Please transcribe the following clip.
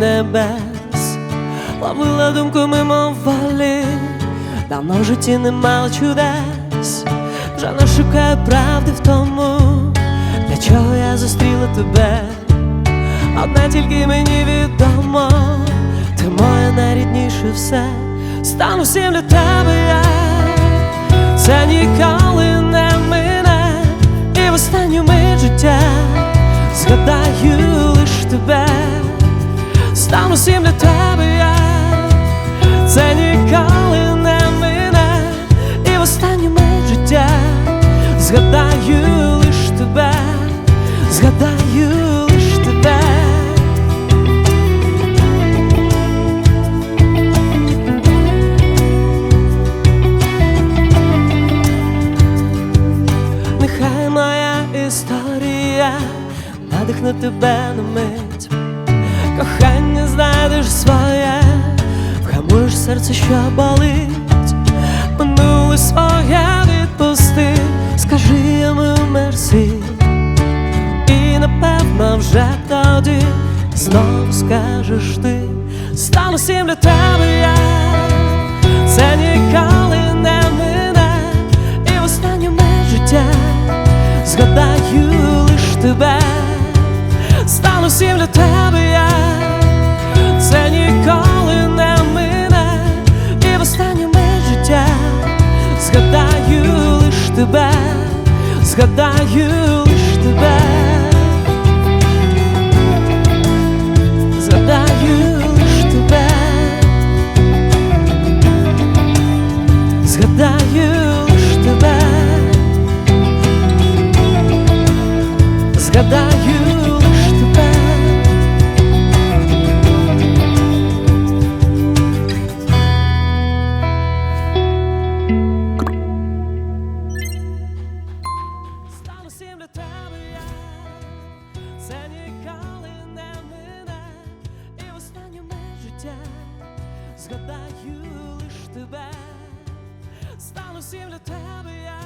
небес, ловила думку мимоволі, давно в житті немало чудес, вже не шукаю правди в тому, для чого я зустріла тебе. Одне тільки мені відомо, ти моє найрідніше все, стану всім для тебе я, це ніколи не мине, і в останню мить життя згадаю всім для тебе я, це ніколи не мине, і в останню мить життя згадаю лиш тебе, згадаю лиш тебе. Нехай моя історія надихне тебе на мить, знайдеш своє, вгамуєш серце, що болить, минуле своє відпусти, скажи йому мерсі, і напевно вже тоді знов скажеш ти, стану всім для тебе я, це ніколи не мине, і в останню мить життя згадаю лиш тебе, стану всім для тебе я, згадаю лиш тебе, згадаю лиш тебе. Згадаю лиш тебе, згадаю лиш тебе, згадаю згадаю лиш тебе, стану всім для тебе я,